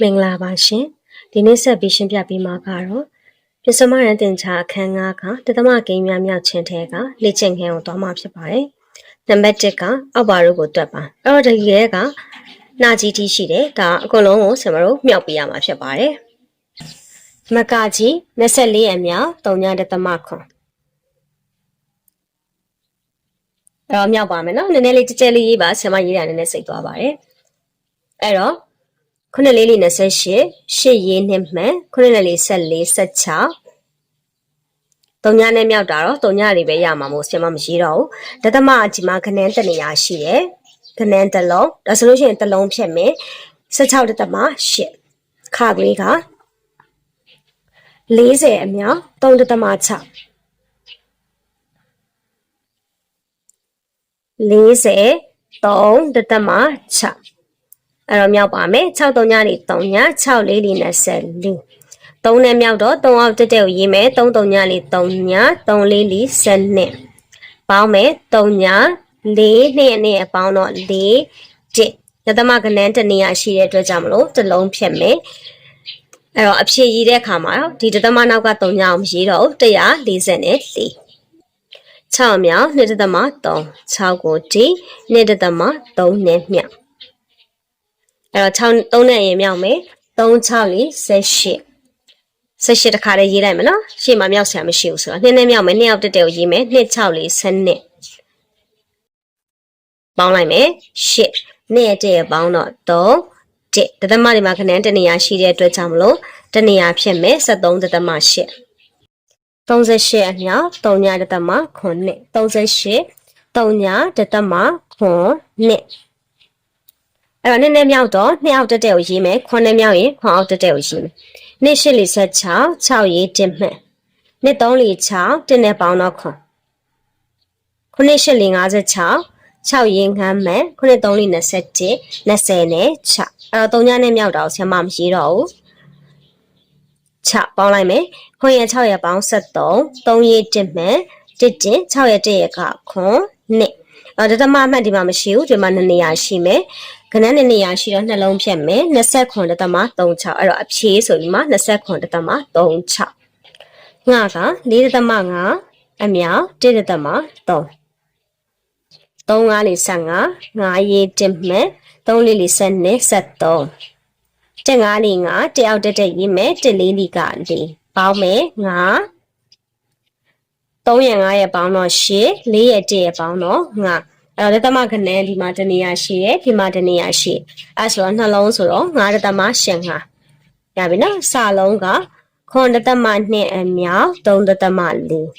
မင်္ဂလာပါရှင်ဒီနေ့ဆက်ပြီးရှင်းပြပေးမှာကတော့ပြစမရန်တင်ချာအခန်း၅ကတသမကိန်းများမြောက်ခြင်းထဲကလေ့ကျင့်ခန်းကိုသွားမှာဖြစ်ပါတယ်နံပါတ်1ကအောက်ပါတို့ကိုတွက်ပါအဲ့တော့ဒီရဲကနာကြီးတီးရှိတယ်ဒါအကုန်လုံးကိုဆင်မတို့မြောက်ပေးရမှာဖြစ်ပါတယ်မကကြီး24အမြောက်3ညတသမခွန်အဲ့တော့မြောက်ပါမယ်နော်နည်းနည်းလေးကြဲကြဲလေးရေးပါဆင်မရေးတာနည်းနည်းစိတ်သွားပါတယ်အဲ့တော့ ခုနှစ်လေးလေး28ရှစ်ရေးနှစ်မှန်ခုနှစ်လေးလေး14 16တုံညာနဲ့မြောက်တာတော့တုံညာတွေပဲရမှာမို့ဆင်မမရှိတော့ဘူးဒသမအကြီးမှာခနန်းတနေရာရှိရယ်ခနန်းတစ်လုံးဒါဆိုလို့ရှိရင်တစ်လုံးဖြတ်မယ်16ဒသမ8ခါကလေးက40အမြောက်3ဒသမ6 40 3ဒသမ6 အဲ့တော့မြောက်ပါမယ်6 3ညနေ3ည6လေးလေး24 3နဲ့မြောက်တော့3အောက်တက်တက်ကိုရေးမယ်3 3ညလေး3ည3လေးလေး12ပေါင်းမယ်3ည4နှစ်နဲ့အပေါင်းတော့4တစ်ရသမကနန်းတနေရရှိတဲ့အတွက်ကြောင့်မလို့တစ်လုံးဖြတ်မယ်အဲ့တော့အဖြေရေးတဲ့အခါမှာတော့ဒီတသမနောက်က3ညအောင်မရေးတော့ဘူး144 6မြောက်2တသမ3 6ကိုဒီ2တသမ3နဲ့မြောက် အဲ့တော့6 3နဲ့ရင်မြောက်မယ်3 6လေး18 18တခါလေးရေးလိုက်မယ်နော်ရှေ့မှာမြောက်ဆရာမရှိဘူးဆိုတော့2နဲ့မြောက်မယ်2ယောက်တက်တက်ကိုရေးမယ်2 6လေး12ပေါင်းလိုက်မယ်8နဲ့တဲ့ပေါင်းတော့3တစ်တသမတွေမှာခဏတနေရာရှိတဲ့အတွက်ကြောင့်မလို့တနေရာဖြစ်မယ်73တသမ8 38အမြောက်3ညတသမ9 38 3ညတသမ9 အဲ့တော့နည်းနည်းမြောက်တော့နှစ်အောက်တက်တဲ့ကိုရေးမယ်ခွန်းနဲ့မြောက်ရင်ခွန်းအောက်တက်တဲ့ကိုရေးမယ်နှစ်ရှစ်လေးဆက်6 6ရေးတင်မှတ်နှစ်3လေး6တင်နဲ့ပေါင်းတော့ခွန်းခုနှစ်ရှစ်လေး56 6ရေးငမ်းမှန်ခုနှစ်3လေး21 20နဲ့6အဲ့တော့3ညနဲ့မြောက်တော့ဆရာမမရေးတော့ဘူး6ပေါင်းလိုက်မယ်ခွန်းရ6ရပေါင်း73 3ရေးတင်မှန်တစ်တင်6ရ1ရကခွန်းနှစ်အော်ဒသမအမှတ်ဒီမှာမရှိဘူးဒီမှာ2နေရာရှိမယ် ကနန်း2နေရာရှိတော့နှလုံးဖြတ်မယ်29ဒသမ36အဲ့တော့အဖြေဆိုပြီးမှ29ဒသမ36ငါက4ဒသမ5အမြောက်1ဒသမ3 3 5လေး15 5ရေးတင်မယ်3လေးလေး7နဲ့73တက်5လေး5တယောက်တက်တက်ရေးမယ်1လေးလေးက4ပေါင်းမယ်5 3ရ5ရပေါင်းတော့8 4ရ1ရပေါင်းတော့5 အဲ့တော့လက်သမခဏန်းဒီမှာတနေရာရှိရဒီမှာတနေရာရှိအဲ့ဆိုတော့နှလုံးဆိုတော့9လက်သမရှင်5ရပြီနော်စာလုံးကခွန်လက်သမ2အမြောက်3လက်သမ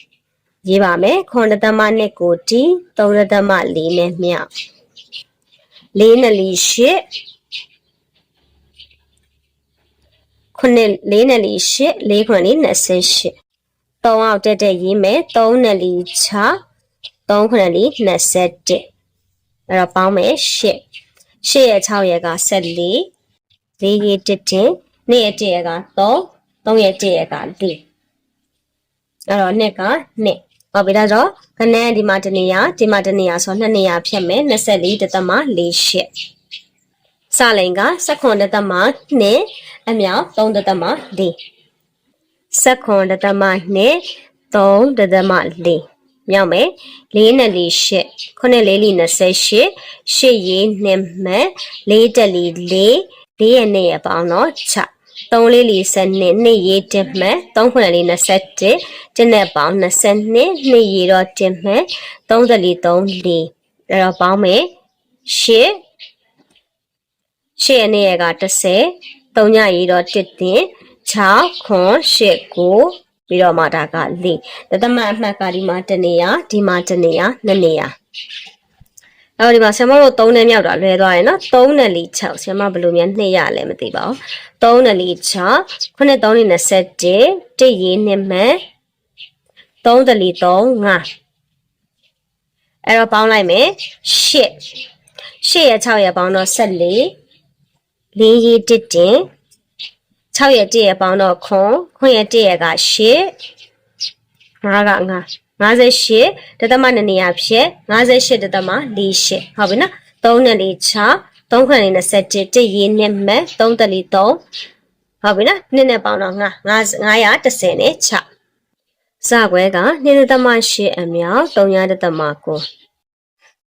4ရေးပါမယ်ခွန်လက်သမ2ကိုတီ3လက်သမ4နဲ့မြောက်4နဲ့4 8ခုနှစ်၄နဲ့၄၈၄ခွန်းလေး28 3အောက်တက်တက်ရေးမယ်3နဲ့4 6 3ခုနဲ့4 21 အဲ့တော့ပေါင်းမယ်8 8ရဲ့6ရဲ့က14 4ရဲ့1တင်2ရဲ့1ရဲ့က3 3ရဲ့1ရဲ့က4အဲ့တော့နှစ်ကနှစ်ဟုတ်ပြီဒါတော့ခဏဒီမှာတနေရဒီမှာတနေရဆိုနှစ်နေရဖြတ်မယ်24တသမ48စလိန်က16တသမ2အမြောက်3တသမ4 16တသမ2 3တသမ4 မြောက်မယ်4နဲ့4 8ခုနှစ်4လီ28 8ရေးနှစ်မှတ်4တက်လီ4 4ရဲ့နှစ်ရဲ့ပေါင်းတော့6 3လေးလီ12နှစ်ရေးတစ်မှတ်3ခုနှစ်လေး21တစ်နဲ့ပေါင်း22နှစ်ရေးတော့တစ်မှတ်3တက်လီ3 4အဲ့တော့ပေါင်းမယ်8 8ရဲ့နှစ်ရဲ့က30 3ညရေးတော့1တင်6ခွန်8 9 ပြီးတော့မှဒါက၄တသမအမှတ်ကဒီမှာတနေရဒီမှာတနေရနှစ်နေရအဲ့တော့ဒီမှာဆရာမတို့3နဲ့မြောက်တာလွဲသွားတယ်နော်3နဲ့4 6ဆရာမဘယ်လိုများနှစ်ရလဲမသိပါဘူး3နဲ့4 6ခုနှစ်3နဲ့21တစ်ရေးနှစ်မှတ်3တလီ3 5အဲ့တော့ပေါင်းလိုက်မယ်8 8ရ6ရပေါင်းတော့14 4ရေးတစ်တင် 6ရက်1ရက်ပေါင်းတော့ခွန်ခွန်ရက်1ရက်က8 5က5 58တသမ2နေရာဖြစ်58တသမ48ဟုတ်ပြီနော်3နဲ့4 6 3ခွက်လေး27တစ်ရေးနှစ်မဲ့3တလီ3ဟုတ်ပြီနော်နှစ်နဲ့ပေါင်းတော့9 930နဲ့6စကွဲက2.8အမြောက်3.9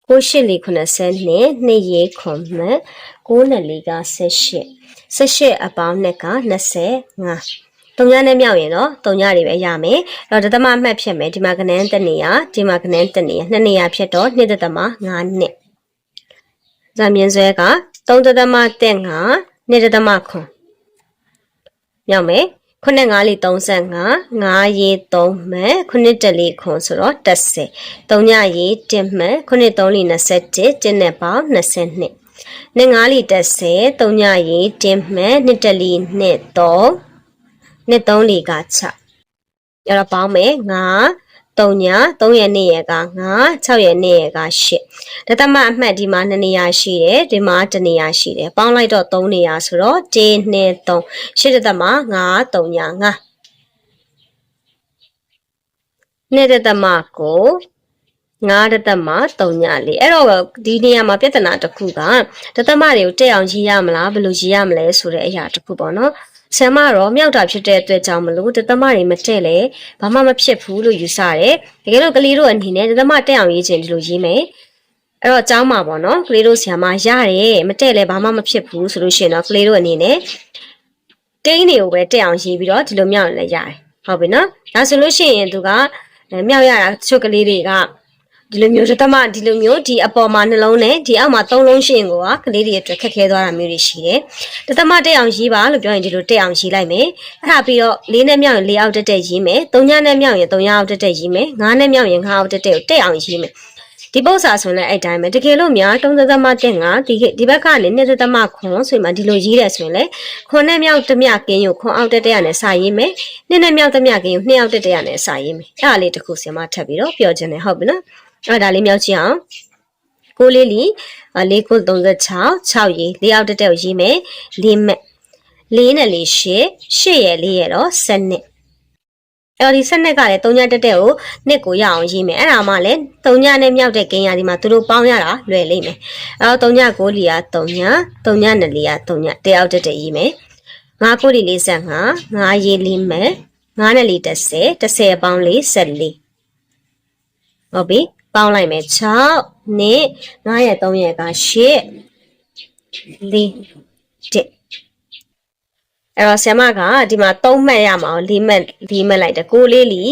ကိုရှိလီ90နဲ့နှစ်ရေးခွန်မဲ့9နဲ့လီက18 18အပေါင်းနဲ့က25တုံညာနဲ့မြောက်ရင်တော့တုံညာတွေပဲရမယ်။အဲ့တော့ဒသမအမှတ်ဖြစ်မယ်ဒီမှာကနန်းတစ်နေရဒီမှာကနန်းတစ်နေရနှစ်နေရဖြစ်တော့2ဒသမ5နှစ်။ဇာမြင်ဆွဲက3ဒသမတက်5 2ဒသမခွန်မြောက်မယ်ခုနှစ်5လေး35 5ရေး3မှတ်ခုနှစ်တလေးခွန်ဆိုတော့30 3ညရေး1မှတ်ခုနှစ်3လေး27 1နဲ့ပေါင်း22 နှစ်5လေး30 3ညရေး1မှတ်နှစ်တလေးနှစ်3နှစ်3လေးက6အဲ့တော့ပေါင်းမယ်9 3ည3ရက်နေ့ရက်က9 6ရက်နေ့ရက်က8ဒသမအမှတ်ဒီမှာ2နေရာရှိတယ်ဒီမှာ1နေရာရှိတယ်ပေါင်းလိုက်တော့3နေရာဆိုတော့1 2 3 8ဒသမ9 3ည9နှစ်ဒသမကို 9ဒသမ3ညလေးအဲ့တော့ဒီနေရာမှာပြဿနာတစ်ခုကဒသမတွေကိုတက်အောင်ရေးရမလားဘယ်လိုရေးရမလဲဆိုတဲ့အရာတစ်ခုပေါ့နော်ဆမ်မတော့မြောက်တာဖြစ်တဲ့အတွက်ကြောင့်မလို့တသမတွေမတက်လေဘာမှမဖြစ်ဘူးလို့ယူဆတယ်တကယ်လို့ကလေးတို့အနေနဲ့တသမတက်အောင်ရေးခြင်းဒီလိုရေးမယ်အဲ့တော့ကျောင်းမှာပေါ့နော်ကလေးတို့ဆရာမရတယ်မတက်လဲဘာမှမဖြစ်ဘူးဆိုလို့ရှိရင်တော့ကလေးတို့အနေနဲ့တိန်းတွေကိုပဲတက်အောင်ရေးပြီးတော့ဒီလိုမြောက်လည်းရတယ်ဟုတ်ပြီနော်ဒါဆိုလို့ရှိရင်သူကမြောက်ရတာတချို့ကလေးတွေက ဒီလိုမျိုးသမဒီလိုမျိုးဒီအပေါ်မှာနှလုံးနဲ့ဒီအောက်မှာသုံးလုံးရှင်ကိုကကလေးတွေအတွက်ခက်ခဲသွားတာမျိုးတွေရှိတယ်။တသမတက်အောင်ရေးပါလို့ပြောရင်ဒီလိုတက်အောင်ရေးလိုက်မယ်။အဲ့ဒါပြီးတော့လေးနဲ့မြောက်ရင်လေးအောက်တက်တက်ရေးမယ်။သုံးညနဲ့မြောက်ရင်သုံးညအောက်တက်တက်ရေးမယ်။ငါးနဲ့မြောက်ရင်ငါးအောက်တက်တက်ကိုတက်အောင်ရေးမယ်။ဒီပု္ပ္ပာဆိုရင်လည်းအဲ့တိုင်းပဲတကယ်လို့များတုံးသမတက်ငါဒီဒီဘက်ကနေနှစ်သမခွန်ဆိုရင်မှဒီလိုရေးတယ်ဆိုရင်လေခွန်နဲ့မြောက်တမြကင်းကိုခွန်အောက်တက်တက်ရနဲ့စာရေးမယ်နှစ်နဲ့မြောက်တမြကင်းကိုနှစ်အောက်တက်တက်ရနဲ့စာရေးမယ်အဲ့ဒါလေးတစ်ခုစင်မထပ်ပြီးတော့ပြောခြင်းနဲ့ဟုတ်ပြီနော် အဲ့ဒါလေးမြောက်ကြည့်အောင်ကိုလေးလီ၄ခု36 6ရေး၄အောက်တက်တက်ကိုရေးမယ်၄မက်၄နဲ့၄၈၈ရဲ့၄ရဲ့တော့7နှစ်အဲ့တော့ဒီ7နှစ်ကလည်း3ညတက်တက်ကိုနှစ်ကိုရအောင်ရေးမယ်အဲ့ဒါမှလည်း3ညနဲ့မြောက်တဲ့ဂိမ်းရဒီမှာသူတို့ပေါင်းရတာလွယ်လိမ့်မယ်အဲ့တော့3ည9လီက3ည3ည2လီက3ညတယောက်တက်တက်ရေးမယ်9ကိုလီ45 9ရေးလေးမယ်9နဲ့လီ30 30ပေါင်း44ဟုတ်ပြီ ပေါင်းလိုက်မယ်6နှစ်9ရက်3ရက်က8 4 1အဲ့တော့ဆ iam ကဒီမှာ3မှတ်ရမှာ4မှတ်4မှတ်လိုက်တယ်6လေးလီ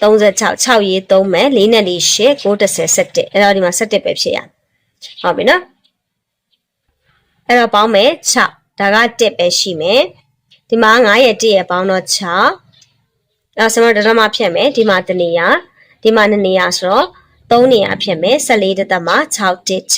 36 6ရေး3မှတ်4နဲ့လီ8 9 10 17အဲ့တော့ဒီမှာ17ပဲဖြစ်ရဟုတ်ပြီနော်အဲ့တော့ပေါင်းမယ်6ဒါက1ပဲရှိမယ်ဒီမှာ9ရက်1ရက်ပေါင်းတော့6အဲ့တော့ဆ iam ဒရမဖြတ်မယ်ဒီမှာတနေရဒီမှာ2နေရဆိုတော့ 3နေရာဖြစ်မယ်14တသမ6တစ်6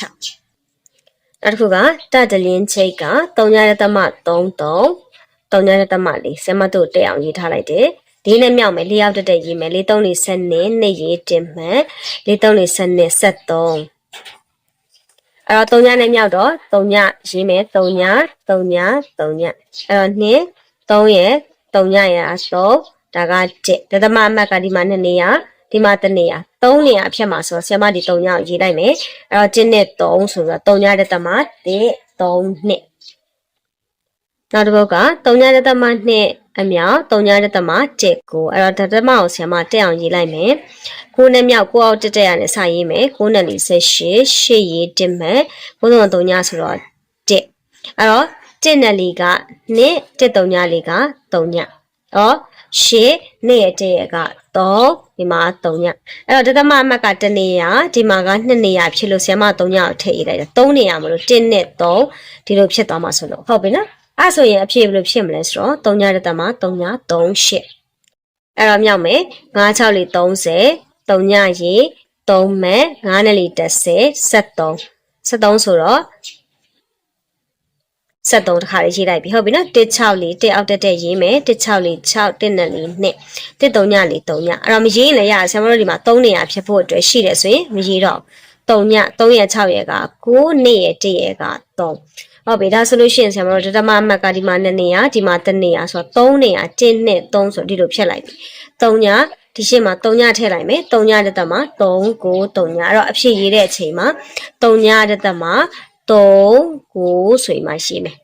နောက်တစ်ခုကတတလင်းချိတ်က3ညတသမ33 3ညတသမ4ဆမတို့တက်အောင်ရေးထားလိုက်တယ်ဒီနဲ့မြောက်မယ်၄ရောက်တက်တက်ရေးမယ်၄3လေး7နဲ့နှစ်ရေးတင်မှန်၄3လေး7နဲ့73အဲ့တော့3ညနဲ့မြောက်တော့3ညရေးမယ်3ည3ည3ညအဲ့တော့2 3ရဲ့3ညရဲ့အစောဒါက1ဒသမအမှတ်ကဒီမှာ2နေရာ ဒီမှာတနေရ3နေရအဖြစ်မှာဆိုတော့ဆရာမဒီ3ညကိုရေးလိုက်မယ်အဲ့တော့1နဲ့3ဆိုတော့3ညတဲ့တမ1 3နှစ်နောက်တစ်ပုဒ်က3ညတဲ့တမ2အမြောက်3ညတဲ့တမ1ကိုအဲ့တော့တတမကိုဆရာမတက်အောင်ရေးလိုက်မယ်9နဲ့မြောက်9အောက်တက်တက်ရနဲ့စရေးမယ်9နဲ့48 8ရေးတင်မယ်9သုံး3ညဆိုတော့1အဲ့တော့1နဲ့လေးက2 1 3ညလေးက3ညအော် ရှစ်နေ့ရက်တည့်ရက်က3ဒီမှာ3ညအဲ့တော့ဒသမအမှတ်က1နေရဒီမှာက2နေရဖြစ်လို့ဆရာမ3ညကိုထည့်ရေးလိုက်တယ်3နေရမလို့1နဲ့3ဒီလိုဖြစ်သွားမှာဆိုလို့ဟုတ်ပြီနော်အဲ့ဆိုရင်အဖြစ်ဘယ်လိုဖြစ်မလဲဆိုတော့3ညဒသမ3ည3ရှစ်အဲ့တော့မြောက်မယ်9 6လေး30 3ညရေ3မဲ့9နဲ့လေး30 73 73ဆိုတော့ 73တခါလေးရေးလိုက်ပြီဟုတ်ပြီနော်16လေး1အောက်တက်တက်ရေးမယ်16လေး6 1နဲ့လေး2 1 3ညလေး3ညအဲ့တော့မရေးရင်လည်းရဆရာမတို့ဒီမှာ3နေရာဖြစ်ဖို့အတွက်ရှိတယ်ဆိုရင်မရေးတော့3ည3ရက်6ရက်က9နေ့ရက်1ရက်က3ဟုတ်ပြီဒါဆိုလို့ရှိရင်ဆရာမတို့ဒသမအမှတ်ကဒီမှာ2နေရာဒီမှာ3နေရာဆိုတော့3နေရာ1နဲ့3ဆိုဒီလိုဖြတ်လိုက်ပြီ3ညဒီရှင်းမှာ3ညထည့်လိုက်မယ်3ညတက်တက်မှာ3 9 3ညအဲ့တော့အဖြစ်ရေးတဲ့အချိန်မှာ3ညတက်တက်မှာ 3 9ဆိုရင်မှရှိမယ်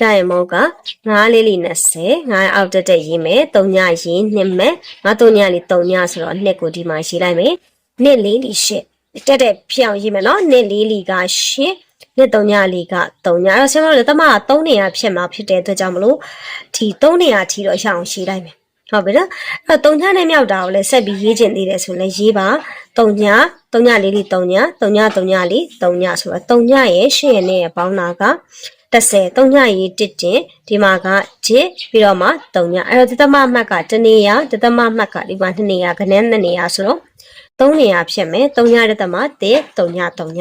တိုင်မောက9လေးလီ20 9အောက်တက်တက်ရေးမယ်3ညရေးနှစ်မယ်ငါ3ညလီ3ညဆိုတော့နှစ်ကိုဒီမှာရေးလိုက်မယ်နှစ်လေးလီ8တက်တက်ဖြစ်အောင်ရေးမယ်နော်နှစ်လေးလီက8နှစ်3ညလီက3ညအဲ့တော့ဆရာမတို့တမက3နေရာဖြစ်မှာဖြစ်တဲ့အတွက်ကြောင့်မလို့ဒီ3နေရာထီတော့ရအောင်ရေးလိုက်မယ်ဟုတ်ပြီနော်အဲ့တော့3ညနဲ့မြောက်တာကိုလည်းဆက်ပြီးရေးကျင်သေးတယ်ဆိုလည်းရေးပါ 3ည3ညလေးလီ3ည3ည3ညလေး3ညဆိုတော့3ညရဲ့8ရဲ့နဲ့ပေါင်းတာက30 3ညရေး1တင်ဒီမှာကဂျစ်ပြီးတော့မှ3ညအဲ့တော့ဒီသမမှတ်ကတနေရဒီသမမှတ်ကဒီမှာ2နေရခဏ2နေရဆိုတော့3နေရဖြစ်မယ်3ညတဲ့သမ1 3ည3ည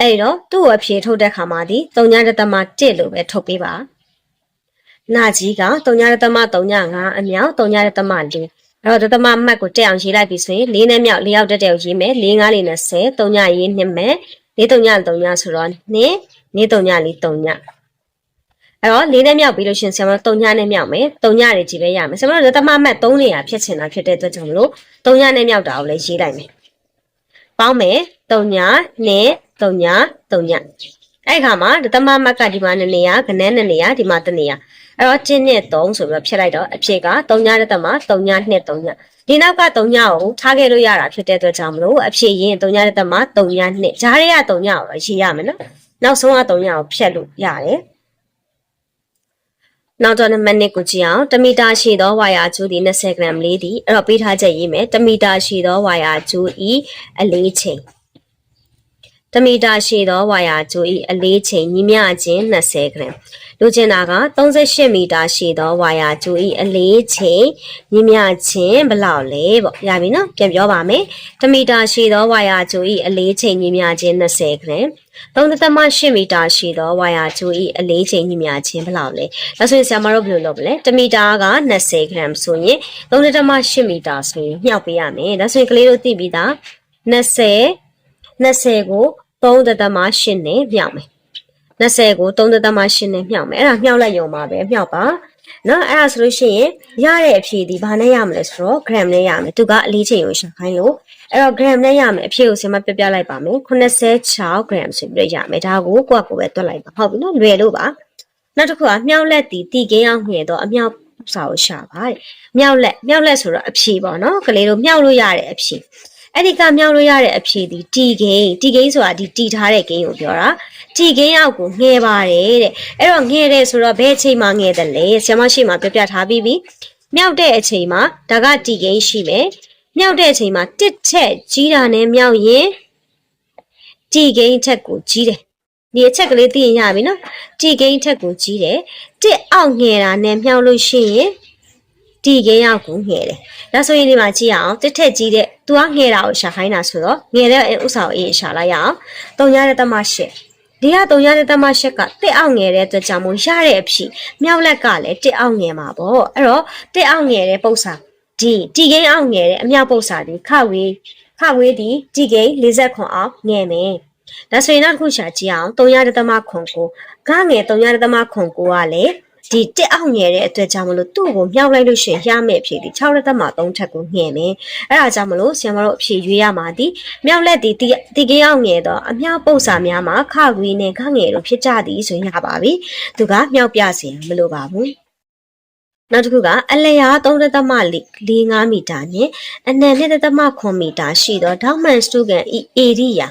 အဲ့တော့သူ့ကိုအဖြေထုတ်တဲ့ခါမှာဒီ3ညတဲ့သမ1လို့ပဲထုတ်ပေးပါနာကြီးက3ညတဲ့သမ3ည5အမြောက်3ညတဲ့သမ4 အဲ့တော့တသမမှတ်ကိုတက်အောင်ရေးလိုက်ပြီဆိုရင်၄နဲ့မြောက်၄ရောက်တက်တဲ့ကိုရေးမယ်၄၅လေးနဲ့10 3ညရေး2မယ်၄3ည3ညဆိုတော့2နေ3ညလေး3ညအဲ့တော့၄နဲ့မြောက်ပြီးလို့ရှရင်ဆရာမတို့3ညနဲ့မြောက်မယ်3ညတွေကြီးပဲရမယ်ဆရာမတို့တမမှတ်3နေရာဖြစ်ချင်တာဖြစ်တဲ့အတွက်ကြောင့်မလို့3ညနဲ့မြောက်တာကိုလည်းရေးလိုက်မယ်ပေါင်းမယ်3ညနဲ့3ည3ညအဲ့ခါမှာတမမှတ်ကဒီမှာ2နေရာခဏ2နေရာဒီမှာ1နေရာ အဲ့တော့1နဲ့3ဆိုပြီးတော့ဖြတ်လိုက်တော့အဖြစ်က3ညတဲ့တမ3ည2 3ညဒီနောက်က3ညကိုထားခဲ့လို့ရတာဖြစ်တဲ့အတွက်ကြောင့်မလို့အဖြစ်ရင်3ညတဲ့တမ3ည2ဂျားတွေက3ညကိုတော့ရေးရမယ်နော်နောက်ဆုံးက3ညကိုဖြတ်လို့ရတယ်နောက်တော့နံပါတ်1ကိုကြည့်အောင်1မီတာရှိသောဝါယာကျူးသည်20 gram လေးသည်အဲ့တော့ပေးထားချက်ရေးမယ်1မီတာရှိသောဝါယာကျူးဤအလေးချိန် 1မီတာရှိသောဝါယာကျူးဤအလေးချိန်ညီမျှခြင်း20 gram လူကျင်တာက38မီတာရှိသောဝါယာကျူးဤအလေးချိန်ညီမျှခြင်းဘယ်လောက်လဲပေါ့ရပြီနော်ပြန်ပြောပါမယ်1မီတာရှိသောဝါယာကျူးဤအလေးချိန်ညီမျှခြင်း20 gram 3.8မီတာရှိသောဝါယာကျိုးဤအလေးချိန်ညီမျှခြင်းဘယ်လောက်လဲ။ဒါဆိုရင်ဆရာမတို့ဘယ်လိုလုပ်မလဲ။1မီတာက20 gram ဆိုရင်3.8မီတာဆိုရင်မြှောက်ပေးရမယ်။ဒါဆိုရင်ကလေးတို့သိပြီးသား20 20ကို 3.8နဲ့မြှောက်မယ်။20ကို3.8နဲ့မြှောက်မယ်။အဲ့ဒါမြှောက်လိုက်ရုံပါပဲမြှောက်ပါ။နော်အဲ့ဒါဆိုလို့ရှိရင်ရတဲ့အဖြေဒီဘာနဲ့ရမလဲဆိုတော့ gram နဲ့ရမယ်သူကအလေးချိန်ကိုရှာခိုင်းလို့အဲ့တော့ gram နဲ့ရမယ်အဖြေကိုဆင်မပြပြလိုက်ပါမယ်86 gram ဆိုပြီးရမယ်ဒါကိုကိုယ့်ကိုယ်ပဲတွက်လိုက်ပါဟုတ်ပြီနော်လွယ်လို့ပါနောက်တစ်ခုကမြောက်လက်တီတီကင်းအောင်ငှဲ့တော့အမြောက်စာကိုရှာပါတဲ့မြောက်လက်မြောက်လက်ဆိုတော့အဖြေပေါ့နော်ကလေးတို့မြောက်လို့ရတဲ့အဖြေ အဲ့ဒီကမြောက်လို့ရတဲ့အဖြေဒီတီဂိမ်းတီဂိမ်းဆိုတာဒီတီထားတဲ့ဂိမ်းကိုပြောတာတီဂိမ်းအောက်ကိုငှဲပါတယ်တဲ့အဲ့တော့ငှဲတယ်ဆိုတော့ဘယ်အချိန်မှငှဲတယ်လဲဆရာမရှိမှပြပြထားပြီးပြီမြောက်တဲ့အချိန်မှာဒါကတီဂိမ်းရှိမယ်မြောက်တဲ့အချိန်မှာတစ်ချက်ကြီးတာနဲ့မြောက်ရင်တီဂိမ်းထက်ကိုကြီးတယ်ဒီအချက်ကလေးသိရင်ရပြီနော်တီဂိမ်းထက်ကိုကြီးတယ်တစ်အောက်ငှဲတာနဲ့မြောက်လို့ရှိရင် တီဂိမ်းအောက်ကိုငှဲတယ်ဒါဆိုရင်ဒီမှာကြည့်အောင်တစ်ထက်ကြီးတဲ့ तू ကငှဲတာကိုရှာခိုင်းတာဆိုတော့ငှဲတဲ့ဥစ္စာကိုအေးရှာလိုက်ရအောင်တုံရတဲ့တမရှိဒီကတုံရတဲ့တမရှိကတစ်အောက်ငယ်တဲ့အတွက်ကြောင့်မို့ရတဲ့အဖြစ်မြောက်လက်ကလည်းတစ်အောက်ငယ်မှာပေါ့အဲ့တော့တစ်အောက်ငယ်တဲ့ပုံစံဒီတီကိန်းအောင်ငယ်တဲ့အမြောက်ပုတ်စာဒီခဝေးခဝေးဒီတီကိန်း40ခွန်အောင်ငယ်မယ်ဒါဆိုရင်နောက်တစ်ခုရှာကြည့်အောင်300သမခွန်ကိုဂငယ်300သမခွန်ကိုကလည်း ဒီတက်အောင်ငယ်တဲ့အတွက်ကြောင့်မလို့သူ့ကိုမြောက်လိုက်လို့ရှိရင်ရမယ်ဖြစ်ဒီ6လက်သက်မှာ3ထပ်ကိုငှဲ့မယ်အဲ့ဒါကြောင့်မလို့ဆရာမတို့အဖြေရွေးရမှာဒီမြောက်လက်ဒီတီကေအောင်ငယ်တော့အမြောက်ပုတ်စာများမှာခဝေးနဲ့ခငယ်တို့ဖြစ်ကြသည်ဆိုရင်ရပါပြီသူကမြောက်ပြစီမလို့ပါဘူးနောက်တစ်ခုကအလျာ3.45မီတာနဲ့အနံ2.9မီတာရှိသောဒေါက်မန်စတူကန်ဤဧရိယာ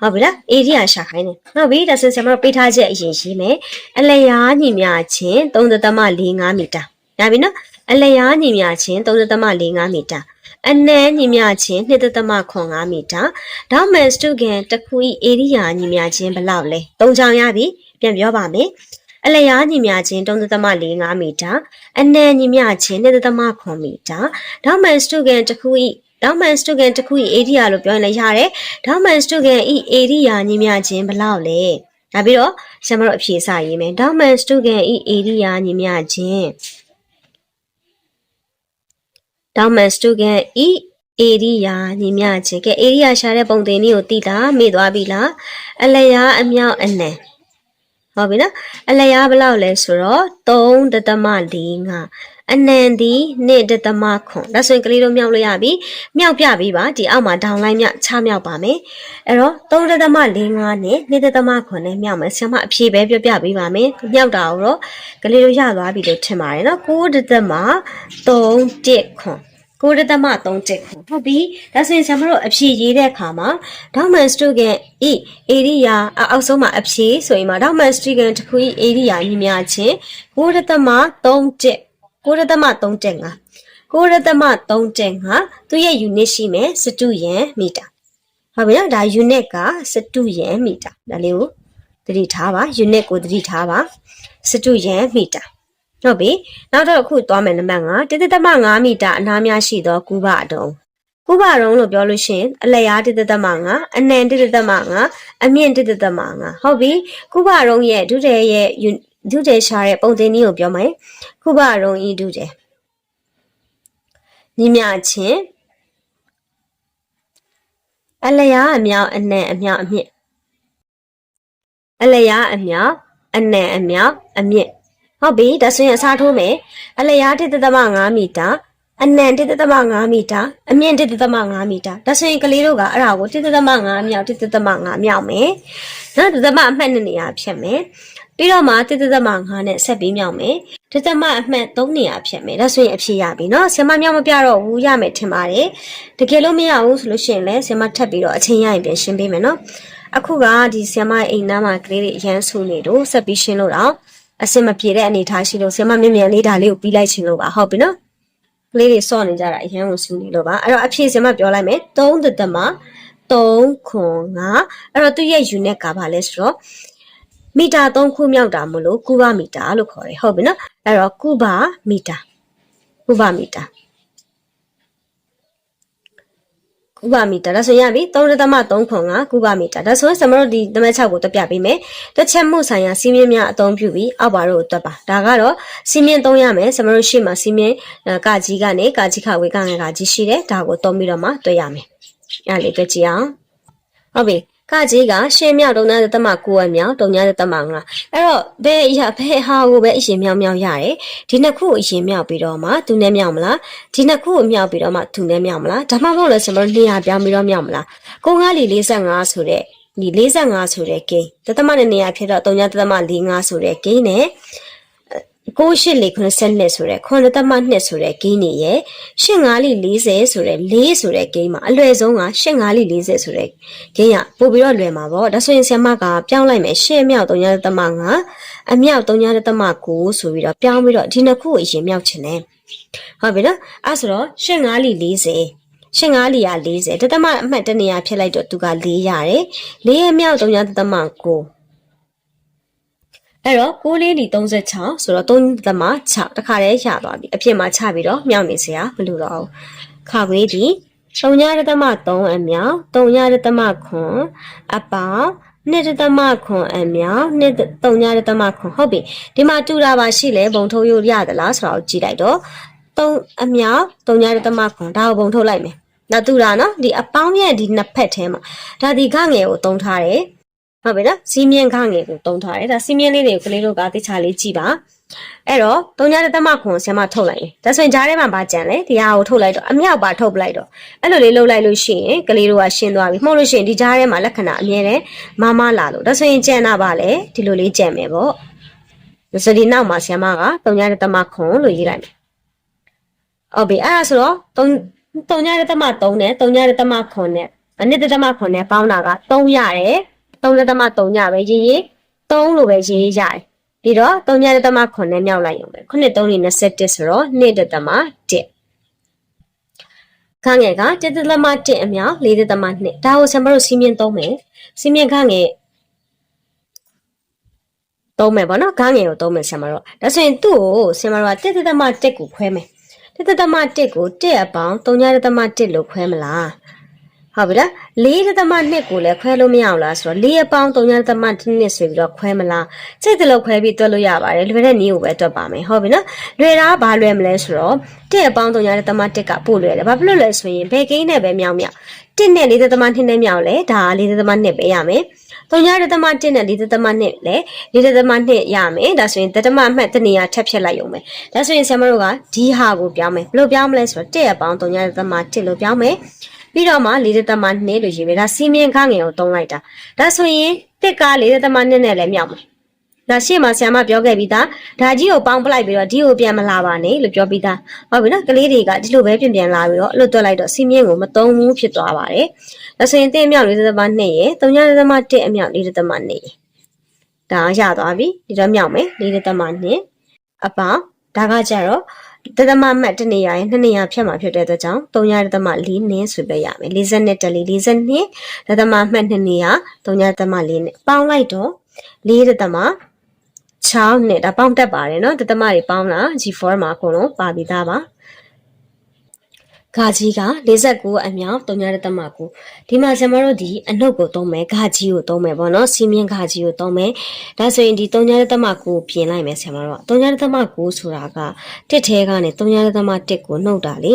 ဟုတ်ပြီလားဧရိယာရှာခိုင်းတယ်ဟုတ်ပြီဒါဆိုဆရာမတို့ပေးထားချက်အရင်ရှိမယ်အလျာညီမျှချင်း3.45မီတာရပြီနော်အလျာညီမျှချင်း3.45မီတာအနံညီမျှချင်း2.85မီတာဒေါက်မန်စတူကန်တစ်ခုဤဧရိယာညီမျှချင်းဘယ်လောက်လဲ၃ချောင်းရပြီပြန်ပြောပါမယ်အလျားညီမျှချင်း3.45မီတာအနံညီမျှချင်း2.9မီတာဒေါမန်စတူကန်တစ်ခုဤ ဒေါမန်စတူကန်တစ်ခုဤဧရိယာလို့ပြောရင်လည်းရတယ်ဒေါမန်စတူကန်ဤဧရိယာညီမျှချင်းဘယ်လောက်လဲဒါပြီးတော့ဆရာမတို့အဖြေစရေးမယ်ဒေါမန်စတူကန်ဤဧရိယာညီမျှချင်းဒေါမန်စတူကန်ဤဧရိယာညီမျှချင်းကဲဧရိယာရှာတဲ့ပုံသင်နည်းကိုသိလားမေ့သွားပြီလားအလျားအမြောက်အနံဟုတ်ပြီနော်အလျားဘယ်လောက်လဲဆိုတော့3.45 အနံသည်နေ့တသမခွန်ဒါဆိုရင်ကလေးတို့မြောက်လို့ရပြီမြောက်ပြပြီးပါဒီအောက်မှာဒေါင်လိုက်မြချမြောက်ပါမယ်အဲ့တော့3တသမ45နဲ့နေ့တသမခွန်နဲ့မြောက်မယ်ဆရာမအဖြေပဲပြောပြပေးပါမယ်မြောက်တာတော့ကလေးတို့ရသွားပြီလို့ထင်ပါတယ်နော်9တသမ31ခွန်ကိုရသမ31ခုဟုတ်ပြီဒါဆိုရင်ဆရာမတို့အဖြေရေးတဲ့အခါမှာဒေါမန်စတူကန်ဤအေရိယာအောက်ဆုံးမှာအဖြေဆိုရင်မှာဒေါမန်စတူကန်တစ်ခုဤအေရိယာညီမျှခြင်းကိုရသမ31 9.35 9.35သူရဲ့ unit ရှိမယ်စတုယံမီတာဟုတ်ပြီနော်ဒါ unit ကစတုယံမီတာဒါလေးကိုသတိထားပါ unit ကိုသတိထားပါစတုယံမီတာဟုတ်ပြီနောက်တော့အခုသွားမယ်နံပါတ်5တိတိသမ5မီတာအနားများရှိသောကုဘအတုံးကုဘရုံလို့ပြောလို့ရှိရင်အလျားတိတိသမ5အနံတိတိသမ5အမြင့်တိတိသမ5ဟုတ်ပြီကုဘရုံရဲ့ဒုတိယရဲ့ ဒုတိယရှားတဲ့ပုံသင်နည်းကိုပြောမယ်ကုဘရုံးဤဒုတိယညီမြချင်းအလျားအမြောက်အနံအမြောက်အမြင့်အလျားအမြောက်အနံအမြောက်အမြင့်ဟုတ်ပြီဒါဆိုရင်အစားထိုးမယ်အလျား1.5မီတာအနံ1.5မီတာအမြင့်1.5မီတာဒါဆိုရင်ကလေးတို့ကအဲ့ဒါကို1.5မြောက်1.5မြောက်မယ်နော်တသမအမှတ်နဲ့နေရာဖြတ်မယ် ပြီးတော့မှ1.5နဲ့ဆက်ပြီးမြောက်မယ်တသမအမှတ်3နေရာဖြတ်မယ်ဒါဆိုရင်အဖြေရပြီနော်ဆင်မမြောက်မပြတော့ဘူးရမယ်ထင်ပါတယ်တကယ်လို့မရဘူးဆိုလို့ရှိရင်လည်းဆင်မထပ်ပြီးတော့အချိန်ရရင်ပြန်ရှင်းပေးမယ်နော်အခုကဒီဆင်မအိမ်သားမှာကလေးတွေအရန်ဆူနေတော့ဆက်ပြီးရှင်းလို့တော့အစင်မပြေတဲ့အနေထားရှိလို့ဆင်မမြင်မြန်လေးဒါလေးကိုပြီးလိုက်ချင်လို့ပါဟုတ်ပြီနော်ကလေးတွေစော့နေကြတာအရန်ကိုဆူနေလို့ပါအဲ့တော့အဖြေဆင်မပြောလိုက်မယ်3တသမ3ခွန်5အဲ့တော့သူ့ရဲ့ unit ကဘာလဲဆိုတော့ မီတာ3ခုမြောက်တာမလို့ကုဘမီတာလို့ခေါ်တယ်ဟုတ်ပြီနော်အဲ့တော့ကုဘမီတာကုဘမီတာကုဘမီတာဒါဆိုရင်ရပြီ3.3ခွန်5ကုဘမီတာဒါဆိုရင်ကျွန်တော်တို့ဒီနံပါတ်6ကိုတက်ပြပေးမယ်တစ်ချက်မှုဆိုင်ရာစီးမြင့်များအသုံးပြုပြီးအောက်ပါတို့ကိုတက်ပါဒါကတော့စီးမြင့်သုံးရမယ်ကျွန်တော်တို့ရှေ့မှာစီးမြင့်ကကြီးကနေကကြီးခဝေကငယ်ကကြီးရှိတယ်ဒါကိုသုံးပြီးတော့မှတွေ့ရမယ်အဲ့လေတွေ့ကြည့်အောင်ဟုတ်ပြီ ကကြီးကရှင်းမြောက်တုံညာသမ9အမြောက်တုံညာသမ5အဲ့တော့ဘယ်ရဘယ်ဟာကိုပဲအရင်မြောက်မြောက်ရတယ်ဒီနှစ်ခုအရင်မြောက်ပြီးတော့မှသူနဲ့မြောက်မလားဒီနှစ်ခုအမြောက်ပြီးတော့မှသူနဲ့မြောက်မလားဒါမှမဟုတ်လဲကျွန်တော်နေရာပြောင်းပြီးတော့မြောက်မလားကိုငါးလီ45ဆိုတဲ့ဒီ45ဆိုတဲ့ဂိမ်းတသမနဲ့နေရာဖြစ်တော့တုံညာသမ45ဆိုတဲ့ဂိမ်းနဲ့ 98လေး92ဆိုတဲ့9တမ2ဆိုတဲ့ဂိမ်းနေရဲ့85လီ40ဆိုတဲ့4ဆိုတဲ့ဂိမ်းမှာအလွယ်ဆုံးက85လီ40ဆိုတဲ့ဂိမ်းကပို့ပြီးတော့လွယ်မှာပေါ့ဒါဆိုရင်ဆရာမကပြောင်းလိုက်မယ်ရှေ့မြောက်3တမ5အမြောက်3တမ9ဆိုပြီးတော့ပြောင်းပြီးတော့ဒီနှစ်ခုကိုအရင်မြောက်ချင်တယ်ဟုတ်ပြီနော်အဲ့ဆိုတော့85လီ40ရှင်ငါးလီယာ40တသမအမှတ်တနေရာဖြစ်လိုက်တော့သူက4ရတယ်4ရဲ့မြောက်3တသမ9 အဲ့တော့6လေးလီ36ဆိုတော့3သမ6တခါတည်းရသွားပြီအဖြစ်မှာချပြီးတော့မြောက်နေစရာမလိုတော့ဘူးခါခွေးဒီ3ရသမ3အမြောက်3ရသမခွန်အပေါင်းနှစ်တသမခွန်အမြောက်နှစ်3ရသမခွန်ဟုတ်ပြီဒီမှာတူတာပါရှိလဲဘုံထုတ်ရရသလားဆိုတော့ကြည့်လိုက်တော့3အမြောက်3ရသမခွန်ဒါကိုဘုံထုတ်လိုက်မယ်နောက်တူတာနော်ဒီအပေါင်းရဲ့ဒီနှစ်ဖက်ထဲမှာဒါဒီကငယ်ကိုတုံးထားတယ် ဟုတ်ပြီနော်စီးမြင့်ခငယ်ကိုတုံးထားတယ်ဒါစီးမြင့်လေးတွေကိုကလေးတို့ကသိချာလေးကြည့်ပါအဲ့တော့တုံညာတသမခွန်ဆရာမထုတ်လိုက်ရင်ဒါဆိုရင်ဂျားထဲမှာဗာကြံလဲဒီဟာကိုထုတ်လိုက်တော့အမြောက်ပါထုတ်ပလိုက်တော့အဲ့လိုလေးလှုပ်လိုက်လို့ရှိရင်ကလေးတို့ကရှင်းသွားပြီမှုတ်လို့ရှိရင်ဒီဂျားထဲမှာလက္ခဏာအမြဲတမ်းမမလာလို့ဒါဆိုရင်ကြံတာပါလေဒီလိုလေးကြံမယ်ပေါ့ဒါဆိုဒီနောက်မှာဆရာမကတုံညာတသမခွန်လို့ရေးလိုက်မယ်ဟုတ်ပြီအဲ့ဒါဆိုတော့တုံတုံညာတသမ3နဲ့တုံညာတသမခွန်နဲ့အနည်းတသမခွန်နဲ့ပေါင်းတာက3ရတယ် 3တသမ3ညပဲရေးရေး3လို့ပဲရေးရတယ်ပြီးတော့3ညတသမ9နဲ့မြောက်လိုက်ရုံပဲ9 3 21ဆိုတော့2တသမ1ခငယ်က1တသမ1အမြောက်4တသမ2ဒါကိုဆံမတို့စီးမြင်သုံးမယ်စီးမြင်ခငယ်သုံးမယ်ပေါ့နော်ခငယ်ကိုသုံးမယ်ဆံမတို့ဒါဆိုရင်သူ့ကိုဆံမတို့က1တသမ1ကိုခွဲမယ်1တသမ1ကို1အပေါင်း3ညတသမ1လို့ခွဲမလား ဟုတ်ပြီလား၄သမနှစ်ကိုလည်းခွဲလို့မရအောင်လားဆိုတော့၄အပေါင်း3သမနှစ်ဆိုပြီးတော့ခွဲမလားစိတ်တလို့ခွဲပြီးတွက်လို့ရပါတယ်လွယ်တဲ့နည်းကိုပဲတွက်ပါမယ်ဟုတ်ပြီနော်လွယ်တာဘာလွယ်မလဲဆိုတော့1အပေါင်း3သမ1ကပို့လွယ်တယ်ဘာဖြစ်လို့လဲဆိုရင်ဘယ်ကိန်းနဲ့ပဲမြောက်မြောက်1နဲ့4သမ2နဲ့မြောက်လဲဒါ4သမ2ပဲရမယ်3သမ1နဲ့4သမ2လဲ4သမ2ရမယ်ဒါဆိုရင်တသမအမှတ်တနေရာထပ်ဖြတ်လိုက်ရုံပဲဒါဆိုရင်ဆရာမတို့ကဒီဟာကိုပြောင်းမယ်ဘယ်လိုပြောင်းမလဲဆိုတော့1အပေါင်း3သမ1လို့ပြောင်းမယ် ပြီးတော့မှ4သမ2လို့ရေးမယ်ဒါစီမင်းခငယ်ကိုတုံးလိုက်တာဒါဆိုရင်တစ်က4သမ2နဲ့လည်းမြောက်မယ်ဒါရှေ့မှာဆရာမပြောခဲ့ပြီးသားဒါကြီးကိုပေါင်းပလိုက်ပြီးတော့ဒီကိုပြန်မလာပါနဲ့လို့ပြောပြီးသားဟုတ်ပြီနော်ကလေးတွေကဒီလိုပဲပြန်ပြန်လာပြီးတော့အဲ့လိုတွက်လိုက်တော့စီမင်းကိုမတုံးဘူးဖြစ်သွားပါတယ်ဒါဆိုရင်တင်းမြောက်၄သမ2ရယ်3ညသမ1အမြောက်၄သမ2ရယ်ဒါရသွားပြီဒီတော့မြောက်မယ်၄သမ2အပေါင်းဒါကကြတော့ တသမမတ်တနေရာရဲ့နှစ်နေရာဖြတ်မှာဖြစ်တဲ့အတွက်ကြောင့်300တသမ4နည်းဆိုပြရမယ်40နဲ့တက်လေ42တသမမတ်နှစ်နေရာ300တသမ4နဲ့ပေါင်းလိုက်တော့4တသမ6နဲ့ဒါပေါင်းတက်ပါတယ်နော်တသမတွေပေါင်းတာ G4 မှာအကုန်လုံးပါပြီးသားပါ ဂါကြီးက49အမြောက်3ရတမ9ဒီမှာကျွန်တော်တို့ဒီအနှုတ်ကိုသုံးမယ်ဂါကြီးကိုသုံးမယ်ပေါ့နော်စီမင်းဂါကြီးကိုသုံးမယ်ဒါဆိုရင်ဒီ3ရတမ9ကိုပြင်လိုက်မယ်ဆရာမတို့3ရတမ9ဆိုတာကတစ်ထဲကနေ3ရတမ1ကိုနှုတ်တာလေ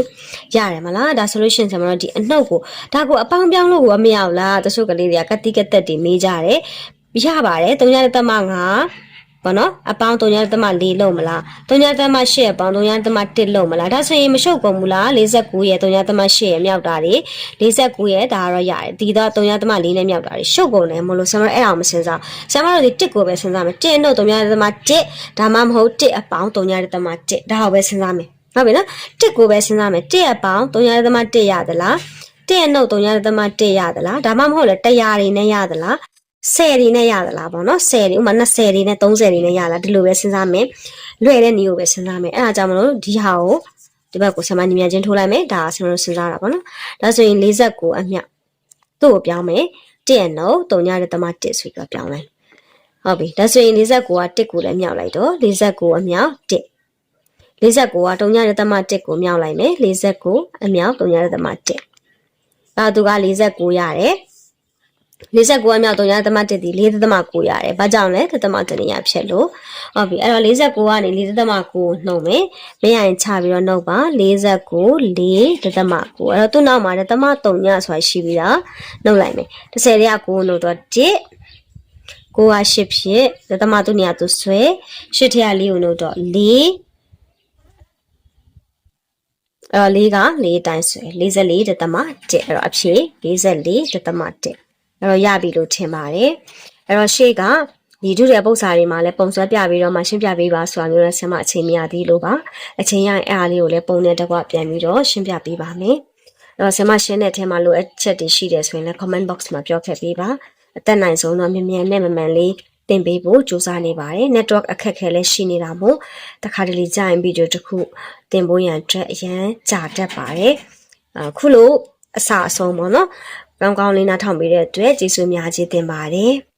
ရတယ်မလားဒါဆိုလို့ရှိရင်ဆရာမတို့ဒီအနှုတ်ကိုဒါကိုအပေါင်းပြောင်းလို့ကိုမရဘူးလားတချို့ကလေးတွေကကတိကတက်တွေမေးကြတယ်ရပါတယ်3ရတမ9 ပေါ့နော်အပေါင်း3သမ4လုံးမလား3သမ8အပေါင်း3သမ1လုံးမလားဒါဆိုရင်မရှုပ်ကုန်ဘူးလား49ရဲ့3သမ8ရဲ့မြောက်တာတွေ49ရဲ့ဒါကတော့ရတယ်ဒီတော့3သမ4နဲ့မြောက်တာတွေရှုပ်ကုန်တယ်မလို့ဆရာမအဲ့အောင်မစင်စားဆရာမတို့ဒီ1ကိုပဲစဉ်းစားမယ်1နှုတ်3သမ1ဒါမှမဟုတ်1အပေါင်း3သမ1ဒါကိုပဲစဉ်းစားမယ်ဟုတ်ပြီနော်1ကိုပဲစဉ်းစားမယ်1အပေါင်း3သမ1ရသလား1ရဲ့နှုတ်3သမ1ရသလားဒါမှမဟုတ်လေ100တွေနဲ့ရသလား 10တွေနဲ့ရသလားပေါ့နော်10တွေဥမာ20တွေနဲ့30တွေနဲ့ရလားဒီလိုပဲစဉ်းစားမယ်လွယ်တဲ့နည်းကိုပဲစဉ်းစားမယ်အဲ့ဒါကြောင့်မလို့ဒီဟာကိုဒီဘက်ကိုဆမနီမြန်ချင်းထိုးလိုက်မယ်ဒါကကျွန်တော်တို့စဉ်းစားတာပေါ့နော်ဒါဆိုရင်49အမြသူ့ကိုပြောင်းမယ်1ရဲ့နှုတ်3ညတဲ့တမ1ဆိုပြီးတော့ပြောင်းလိုက်ဟုတ်ပြီဒါဆိုရင်49က1ကိုလည်းမြောက်လိုက်တော့49အမြောက်1 49က3ညတဲ့တမ1ကိုမြောက်လိုက်မယ်49အမြောက်3ညတဲ့တမ1ဒါသူက49ရတယ် 49အမြောက်3ရသမ1ဒီ4သမ9ရတယ်။ဘာကြောင့်လဲသသမတနေရဖြစ်လို့ဟုတ်ပြီအဲ့တော့49ကနေ4သမ9နှုတ်မယ်။မရရင်ချပြီးတော့နှုတ်ပါ49 4သမ9အဲ့တော့သူ့နောက်မှာသမ3ညဆိုတာရှိပြီးတော့နှုတ်လိုက်မယ်။30ရက9နှုတ်တော့1ကိုက8ဖြစ်သမသူနေရသူဆွဲ8ထရ4ကိုနှုတ်တော့4အဲ့တော့4က4တိုင်းဆွဲ44တသမ1အဲ့တော့အဖြေ44တသမ1 အဲ့တော့ရပြီလို့ထင်ပါတယ်အဲ့တော့ရှေ့ကဒီဒုတဲ့ပုံစာတွေမှာလည်းပုံဆွဲပြပြီးတော့မှရှင်းပြပေးပါဆိုတာမျိုးနဲ့ဆင်မအချိန်မရသေးလို့ပါအချိန်ရရင်အဲ့အားလေးကိုလည်းပုံနဲ့တကွပြန်ပြီးတော့ရှင်းပြပေးပါမယ်အဲ့တော့ဆင်မရှင်းတဲ့အထက်မှာလိုအပ်ချက်တွေရှိတယ်ဆိုရင်လည်း comment box မှာပြောခဲ့ပေးပါအသက်နိုင်ဆုံးတော့မြန်မြန်နဲ့မမှန်လေးတင်ပေးဖို့ကြိုးစားနေပါတယ် network အခက်အခဲလည်းရှိနေတာမို့တခါတလေကြာရင်ဗီဒီယိုတစ်ခုတင်ဖို့ရန်အတွက်အရန်ကြာတတ်ပါတယ်အခုလို့အစအဆုံးပေါ့နော် ကောင်းကောင်းလေးနားထောင်ပေးတဲ့အတွက်ကျေးဇူးများကြီးတင်ပါတယ်။